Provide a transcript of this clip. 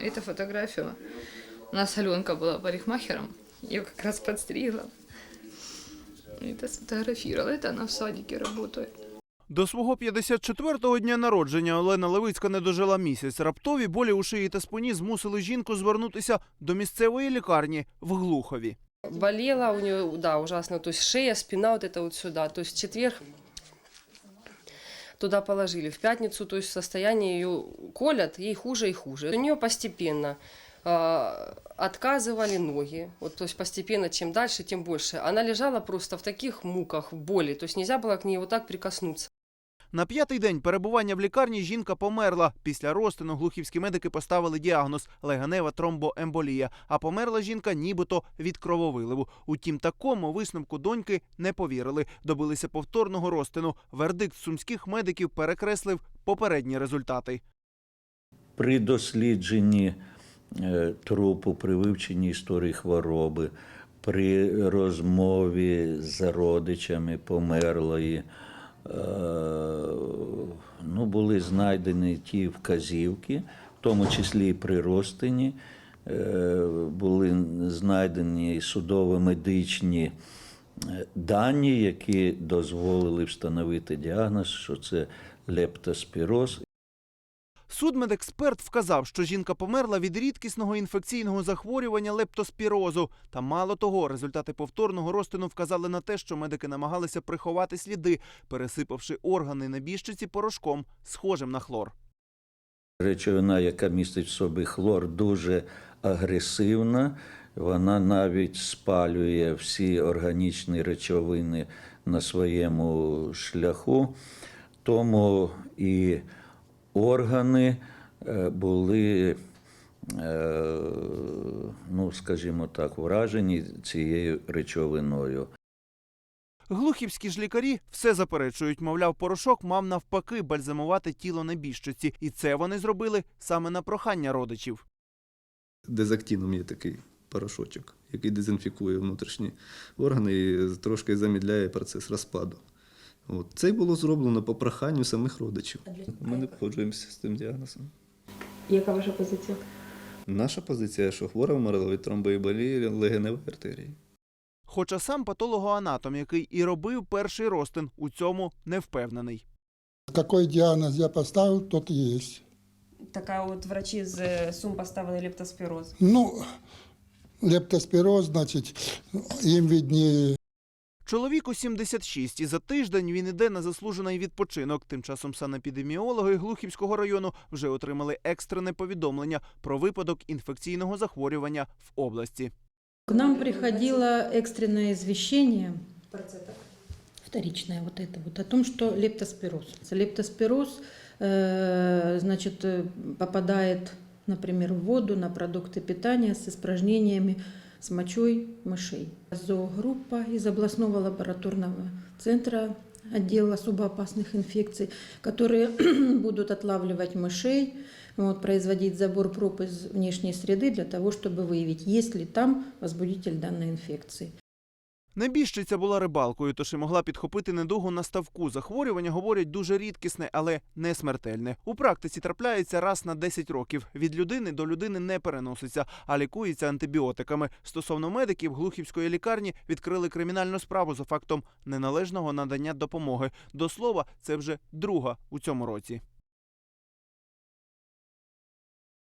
эту фотографию. У нас Аленка была парикмахером. Ее как раз подстригла. Это сфотографировала. Это она в садике работает. До свого 54-го дня народження Олена Левицька не дожила місяць. Раптові болі у шиї та спині змусили жінку звернутися до місцевої лікарні в Глухові. Болела у нее, да, ужасно. То есть шея, спина вот это вот сюда. То есть в четверг туда положили. В пятницу, то есть состояние ее колят, ей хуже и хуже. У нее постепенно а, отказывали ноги. Вот, то есть постепенно, чем дальше, тем больше. Она лежала просто в таких муках, в боли. То есть нельзя было к ней вот так прикоснуться. На п'ятий день перебування в лікарні жінка померла. Після розтину глухівські медики поставили діагноз легенева тромбоемболія. А померла жінка нібито від крововиливу. Утім, такому висновку доньки не повірили. Добилися повторного розтину. Вердикт сумських медиків перекреслив попередні результати. при дослідженні е, трупу, при вивченні історії хвороби, при розмові з родичами померлої, ну, були знайдені ті вказівки, в тому числі і при розтині, е, були знайдені судово-медичні е, дані, які дозволили встановити діагноз, що це лептоспіроз Судмедексперт вказав, що жінка померла від рідкісного інфекційного захворювання лептоспірозу. Та мало того, результати повторного розтину вказали на те, що медики намагалися приховати сліди, пересипавши органи небіжчиці порошком, схожим на хлор. Речовина, яка містить в собі хлор, дуже агресивна. Вона навіть спалює всі органічні речовини на своєму шляху. Тому і органи е, були, е, ну, скажімо так, вражені цією речовиною. Глухівські ж лікарі все заперечують, мовляв, порошок мав навпаки бальзамувати тіло небіжчиці, і це вони зробили саме на прохання родичів. Дезактином є такий порошочок, який дезінфікує внутрішні органи і трошки замідляє процес розпаду. От. Це й було зроблено по проханню самих родичів. Ми не погоджуємося з цим діагнозом. Яка ваша позиція? Наша позиція, що хвора вмерла від тромбоеболії легеневої артерії. Хоча сам патологоанатом, який і робив перший розтин, у цьому не впевнений. Какой диагноз я поставил, тот и есть. Така от врачі з е, Сум поставили лептоспіроз. Ну, лептоспироз, значит, им виднее. Чоловіку 76, і за тиждень він іде на заслужений відпочинок. Тим часом санепідеміологи Глухівського району вже отримали екстрене повідомлення про випадок інфекційного захворювання в області. К нам приходило экстренное извещение, вторичное вот это вот, о том, что лептоспироз. Лептоспироз, э, значит, э, попадает, например, в воду, на продукты питания с испражнениями, с мочой мышей. Зоогруппа из областного лабораторного центра отдела особо опасных инфекций, которые будут отлавливать мышей, вот, производить забор проб из внешней среды для того, чтобы выявить, есть ли там возбудитель данной инфекции. Небіжчиця була рибалкою, тож і могла підхопити недугу на ставку. Захворювання, говорять, дуже рідкісне, але не смертельне. У практиці трапляється раз на 10 років. Від людини до людини не переноситься, а лікується антибіотиками. Стосовно медиків Глухівської лікарні відкрили кримінальну справу за фактом неналежного надання допомоги. До слова, це вже друга у цьому році.